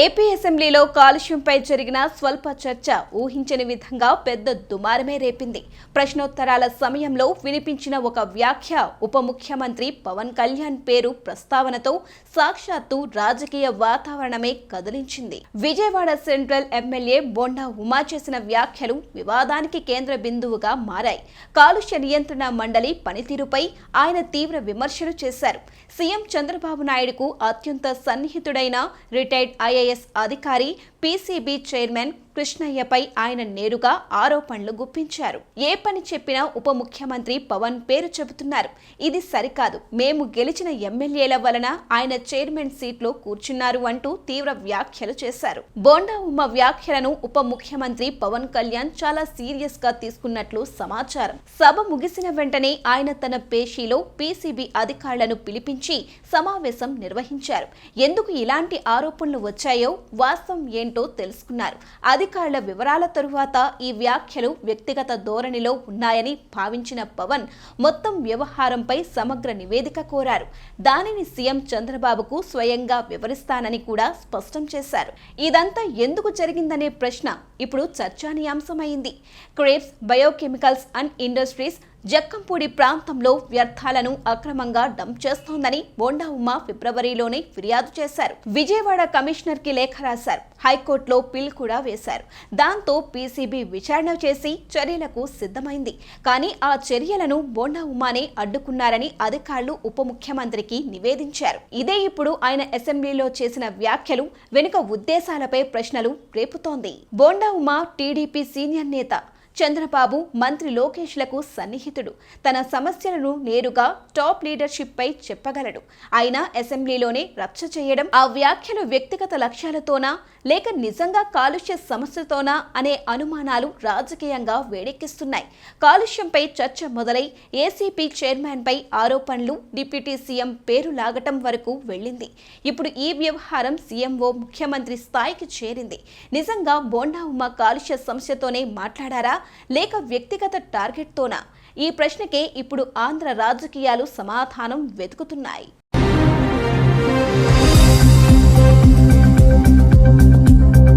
AP అసెంబ్లీలో కాలుష్యంపై జరిగిన స్వల్ప చర్చ ఊహించని విధంగా పెద్ద దుమారమే రేపింది. ప్రశ్నోత్తరాల సమయంలో వినిపించిన ఒక వ్యాఖ్య ఉప ముఖ్యమంత్రి పవన్ కళ్యాణ్ పేరు ప్రస్తావనతో సాక్షాత్తు రాజకీయ వాతావరణమే కదిలించింది. విజయవాడ సెంట్రల్ ఎమ్మెల్యే బొండా ఉమా చేసిన వ్యాఖ్యలు వివాదానికి కేంద్ర బిందువుగా మారాయి. కాలుష్య నియంత్రణ మండలి పనితీరుపై ఆయన తీవ్ర విమర్శలు చేశారు. సీఎం చంద్రబాబు నాయుడుకు అత్యంత సన్నిహితుడైన రిటైర్డ్ ఐఏఎస్ అధికారి పీసీబీ చైర్మన్ కృష్ణయ్యపై ఆయన నేరుగా ఆరోపణలు గుప్పించారు. ఏ పని చెప్పినా ఉప ముఖ్యమంత్రి పవన్ పేరు చెబుతున్నారు. ఇది సరికాదు. మేము గెలిచిన ఎమ్మెల్యేల వలన ఆయన చైర్మన్ సీట్లో కూర్చున్నారు అంటూ తీవ్ర వ్యాఖ్యలు చేశారు. బోండా ఉమ్మ వ్యాఖ్యలను ఉప ముఖ్యమంత్రి పవన్ కళ్యాణ్ చాలా సీరియస్గా తీసుకున్నట్లు సమాచారం. సభ ముగిసిన వెంటనే ఆయన తన పేషీలో పీసీబీ అధికారులను పిలిపించి సమావేశం నిర్వహించారు. ఎందుకు ఇలాంటి ఆరోపణలు వచ్చాయో వాస్తవం ఏంటో తెలుసుకున్నారు. అధికారుల వివరాల తరువాత ఈ వ్యాఖ్యలు వ్యక్తిగత ధోరణిలో ఉన్నాయని భావించిన పవన్ మొత్తం వ్యవహారంపై సమగ్ర నివేదిక కోరారు. దానిని సీఎం చంద్రబాబుకు స్వయంగా వివరిస్తానని కూడా స్పష్టం చేశారు. ఇదంతా ఎందుకు జరిగిందనే ప్రశ్న ఇప్పుడు చర్చానీయాంశమైంది. Krebs biochemicals and industries Jakkampudi ప్రాంతంలో వ్యర్థాలను అక్రమంగా డంప్ చేస్తోందని బోండా ఉమ్మ ఫిబ్రవరిలోనే ఫిర్యాదు చేశారు. విజయవాడ కమిషనర్కి లేఖ రాశారు. హైకోర్టులో పిల్ కూడా వేశారు. దాంతో పీసీబీ విచారణ చేసి చర్యలకు సిద్ధమైంది. కానీ ఆ చర్యలను బోండా ఉమ్మానే అడ్డుకున్నారని అధికారులు ఉప ముఖ్యమంత్రికి నివేదించారు. ఇదే ఇప్పుడు ఆయన అసెంబ్లీలో చేసిన వ్యాఖ్యలు వెనుక ఉద్దేశాలపై ప్రశ్నలు రేపుతోంది. బోండా ఉమా టీడీపీ సీనియర్ నేత చంద్రబాబు మంత్రి లోకేష్లకు సన్నిహితుడు. తన సమస్యలను నేరుగా టాప్ లీడర్షిప్ పై చెప్పగలడు. అయినా అసెంబ్లీలోనే రచ్చ చేయడం ఆ వ్యాఖ్యలు వ్యక్తిగత లక్ష్యాలతోనా లేక నిజంగా కాలుష్య సమస్యతోనా అనే అనుమానాలు రాజకీయంగా వేడెక్కిస్తున్నాయి. కాలుష్యంపై చర్చ మొదలై ఏసీపీ చైర్మన్పై ఆరోపణలు డిప్యూటీ సీఎం పేరు లాగటం వరకు వెళ్ళింది. ఇప్పుడు ఈ వ్యవహారం సీఎంఓ ముఖ్యమంత్రి స్థాయికి చేరింది. నిజంగా బోండా ఉమ్మ కాలుష్య సమస్యతోనే మాట్లాడారా? లేక వ్యక్తిగత టార్గెట్తోనా? ఈ ప్రశ్నకే ఇప్పుడు ఆంధ్ర రాజకీయాలు సమాధానం వెతుకుతున్నాయి.